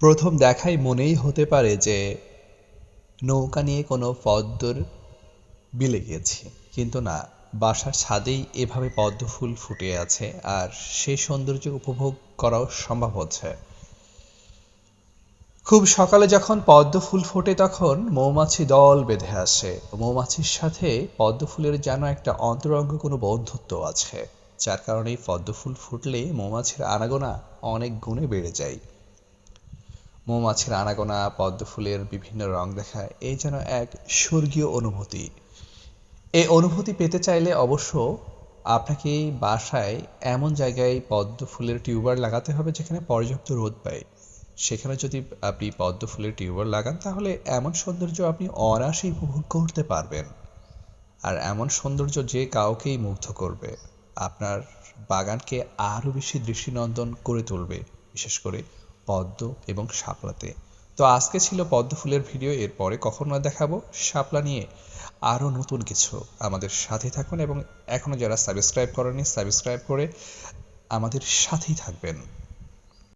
প্রথম দেখাই মনেই হতে পারে যে নৌকা নিয়ে কোনো পদ্মর বিলে গিয়েছি। কিন্তু না, বাসার ছাদেই এভাবে পদ্ম ফুল ফুটে আছে আর সেই সৌন্দর্য উপভোগ করাও সম্ভব হচ্ছে। খুব সকালে যখন পদ্ম ফুল ফোটে তখন মৌমাছি দল বেঁধে আসে। মৌমাছির সাথে পদ্ম ফুলের যেন একটা অন্তরঙ্গ কোনো বন্ধুত্ব আছে, যার কারণে পদ্ম ফুল ফুটলে মৌমাছির আনাগোনা অনেক গুণে বেড়ে যায়। মৌমাছির আনাগোনা পদ্ম ফুলের বিভিন্ন রং দেখা এই যেন এক স্বর্গীয় অনুভূতি। এই অনুভূতি পেতে চাইলে অবশ্য আপনাকে বাসায় এমন জায়গায় পদ্ম ফুলের টিউবার লাগাতে হবে যেখানে পর্যাপ্ত রোদ পায়। সেখানে যদি আপনি পদ্ম ফুলের টিউবার লাগান, তাহলে এমন সৌন্দর্য আপনি অনায়াসে উপভোগ করতে পারবেন। আর এমন সৌন্দর্য যে কাউকেই মুগ্ধ করবে, আপনার বাগানকে আরও বেশি দৃষ্টিনন্দন করে তুলবে। বিশেষ করে পদ্ম এবং শাপলাতে। তো আজকে ছিল পদ্ম ফুলের ভিডিও, এরপরে কখনো দেখাবো শাপলা নিয়ে আরও নতুন কিছু। আমাদের সাথে থাকুন এবং এখনও যারা সাবস্ক্রাইব করেনি সাবস্ক্রাইব করে আমাদের সাথেই থাকবেন।